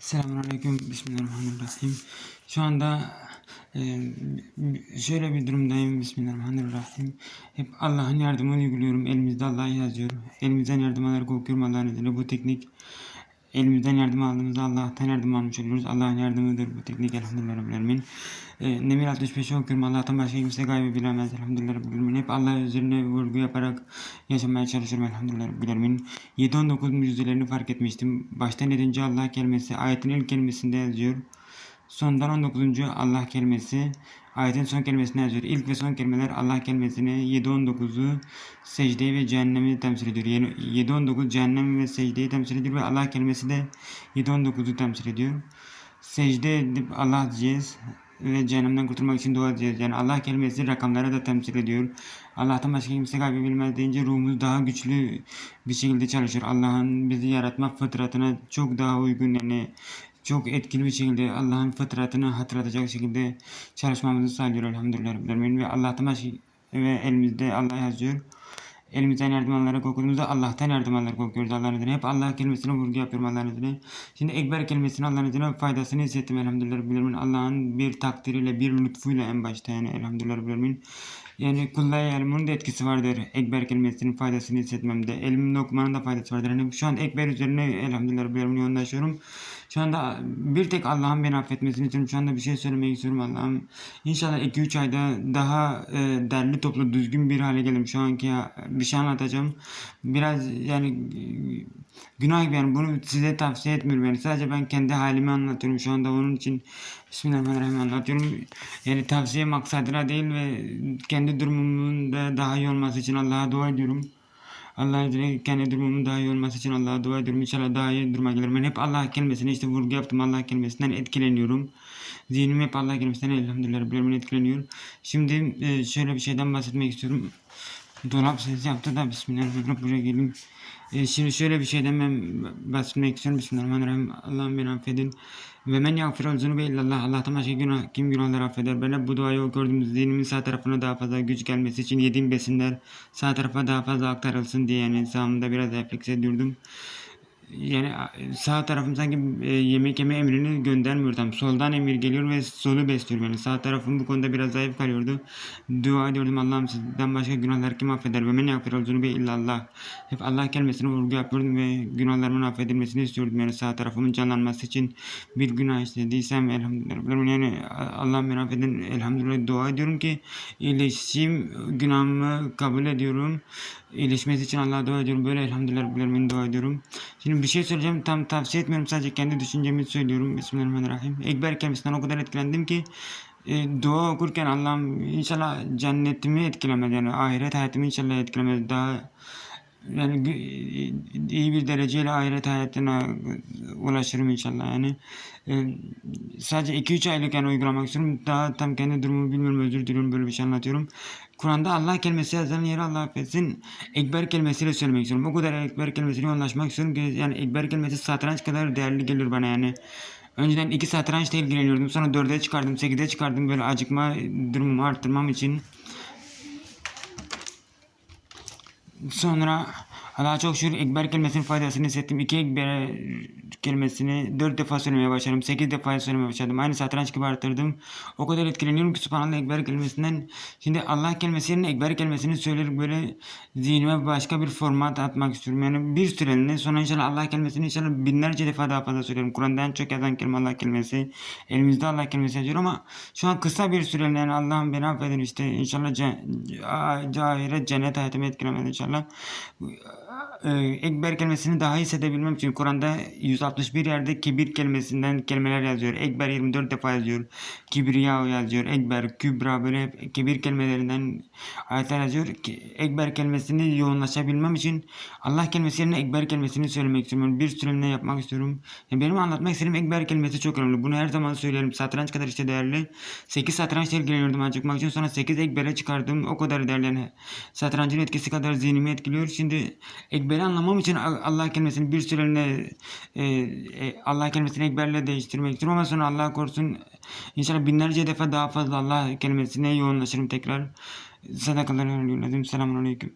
Selamünaleyküm. Bismillahirrahmanirrahim. Şu anda e, şöyle bir durumdayım. Bismillahirrahmanirrahim. Hep Allah'ın yardımını uyguluyorum. Elimizde Allah'ı yazıyorum. Elimizden yardım alarak okuyorum Allah'ın izniyle. Bu teknik elimizden yardım aldığımızda Allah'tan yardım almış oluyoruz. Allah'ın yardımıdır bu teknik elhamdülillah Rabbil Alemin. E, Nemir 65'i okuyorum. Allah'tan başka kimse gaybı bilemez elhamdülillah Rabbil Alemin. Hep Allah üzerine vurgu yaparak yaşamaya çalışıyorum elhamdülillah Rabbil Alemin. 7-19 müjdelerini fark etmiştim. Baştan 7. Allah kelimesi ayetin ilk kelimesinde yazıyor. Sondan 19. Allah kelimesi ayetin son kelimesine yazıyor. İlk ve son kelimeler Allah kelimesini 7-19'u secdeyi ve cehennemi temsil ediyor. 7-19 cehennem ve secdeyi temsil ediyor ve Allah kelimesi de 7-19'u temsil ediyor. Secde edip Allah diyeceğiz ve cehennemden kurtulmak için dua edeceğiz. Yani Allah kelimesi rakamlara da temsil ediyor. Allah'tan başka kimse kalbi bilmez deyince ruhumuz daha güçlü bir şekilde çalışıyor. Allah'ın bizi yaratma fıtratına çok daha uygun yani çok etkili bir şekilde Allah'ın fıtratını hatırlatacak şekilde çalışmamızı sağlıyor elhamdülillah. Rabbil. Ve Allah'tan başka ve elimizde Allah yazıyor. Elimizden yardım alarak okuduğumuzda Allah'tan yardım alarak okuyoruz Allah'ın izniyle. Hep Allah kelimesine vurgu yapıyorum Allah'ın izniyle. Şimdi Ekber kelimesini Allah'ın izniyle faydasını hissettim elhamdülillah. Rabbil. Allah'ın bir takdiriyle, bir lütfuyla en başta yani elhamdülillah. Rabbil. Yani kullaya elimin de etkisi vardır. Ekber kelimesinin faydasını hissetmemde. Elimle okumanın da faydası vardır. Yani şu an Ekber üzerine elhamdülillah Rabbil yoğunlaşıyorum. Şu anda bir tek Allah'ın beni affetmesini istiyorum. Şu anda bir şey söylemek istiyorum Allah'ım. İnşallah 2-3 ayda daha e, derli toplu düzgün bir hale gelirim. Şu anki bir şey anlatacağım. Biraz yani günah gibi yani bunu size tavsiye etmiyorum. Yani sadece ben kendi halimi anlatıyorum şu anda onun için Bismillahirrahmanirrahim anlatıyorum. Yani tavsiye maksadına değil ve kendi durumumun da daha iyi olması için Allah'a dua ediyorum. Allah'a izniyle kendi durumumun daha iyi olması için Allah'a dua ediyorum. İnşallah daha iyi duruma gelirim. Ben hep Allah kelimesine işte vurgu yaptım. Allah kelimesinden etkileniyorum. Zihnim hep Allah kelimesinden elhamdülillah Rabbil etkileniyor. Şimdi e, şöyle bir şeyden bahsetmek istiyorum. Dolap ses yaptı da Bismillahirrahmanirrahim buraya geleyim. E, şimdi şöyle bir şeyden ben bahsetmek istiyorum. Bismillahirrahmanirrahim. Allah'ım beni affedin. Ve men yagfirul zunube illallah. Allah'tan başka günah, kim günahları affeder. Hep bu duayı okuyordum. Zihnimin sağ tarafına daha fazla güç gelmesi için yediğim besinler sağ tarafa daha fazla aktarılsın diye yani sağımda biraz refleks ediyordum yani sağ tarafım sanki e, yemek yeme emrini göndermiyor tam. Soldan emir geliyor ve solu besliyor beni. Sağ tarafım bu konuda biraz zayıf kalıyordu. Dua ediyordum Allah'ım sizden başka günahlar kim affeder ve men yagfirul zunube illallah. Hep Allah kelimesine vurgu yapıyordum ve günahlarımın affedilmesini istiyordum. Yani sağ tarafımın canlanması için bir günah işlediysem elhamdülillah. Yani Allah'ım beni affedin elhamdülillah dua ediyorum ki iyileşeyim günahımı kabul ediyorum. İyileşmesi için Allah'a dua ediyorum. Böyle elhamdülillah dua ediyorum. Şimdi bir şey söyleyeceğim. Tam tavsiye etmiyorum. Sadece kendi düşüncemi söylüyorum. Bismillahirrahmanirrahim. Ekber kelimesinden o kadar etkilendim ki e, dua okurken Allah'ım inşallah cennetimi etkilemez. Yani ahiret hayatımı inşallah etkilemez. Daha yani iyi bir dereceyle ahiret hayatına ulaşırım inşallah yani. Ee, sadece 2-3 aylık yani uygulamak istiyorum. Daha tam kendi durumumu bilmiyorum özür diliyorum böyle bir şey anlatıyorum. Kur'an'da Allah kelimesi yazan yeri Allah affetsin. Ekber kelimesiyle söylemek istiyorum. O kadar ekber kelimesiyle yoğunlaşmak istiyorum ki yani ekber kelimesi satranç kadar değerli gelir bana yani. Önceden iki satrançla ilgileniyordum. Sonra dörde çıkardım, sekize çıkardım böyle acıkma durumumu arttırmam için. Sonra Allah'a çok şükür ekber kelimesinin faydasını hissettim. İki ekber kelimesini dört defa söylemeye başladım. Sekiz defa söylemeye başladım. Aynı satranç gibi arttırdım. O kadar etkileniyorum ki subhanallah ekber kelimesinden. Şimdi Allah kelimesi yerine ekber kelimesini söyler böyle zihnime başka bir format atmak istiyorum. Yani bir süreliğine sonra inşallah Allah kelimesini inşallah binlerce defa daha fazla söylerim. Kur'an'da en çok yazan kelime Allah kelimesi. Elimizde Allah kelimesi yazıyor ama şu an kısa bir süreliğine yani Allah'ım beni affedin işte inşallah ahiret cennet hayatımı etkilemez inşallah ekber kelimesini daha iyi hissedebilmem için Kur'an'da 161 yerde kibir kelimesinden kelimeler yazıyor. Ekber 24 defa yazıyor. Kibriya yazıyor. Ekber, kübra böyle hep kibir kelimelerinden ayetler yazıyor. Ekber kelimesini yoğunlaşabilmem için Allah kelimesi yerine ekber kelimesini söylemek istiyorum. Bir süreliğine yapmak istiyorum. Benim anlatmak istediğim ekber kelimesi çok önemli. Bunu her zaman söylerim. Satranç kadar işte değerli. 8 satrançla ilgileniyordum acıkmak için. Sonra 8 ekbere çıkardım. O kadar değerli. Yani satrancın etkisi kadar zihnimi etkiliyor. Şimdi ekberi anlamam için Allah kelimesini bir süreliğine e, e, Allah kelimesini ekberle değiştirmek istiyorum ama sonra Allah korusun inşallah binlerce defa daha fazla Allah kelimesine yoğunlaşırım tekrar. Sadakalar ölüyorum. Selamun Aleyküm.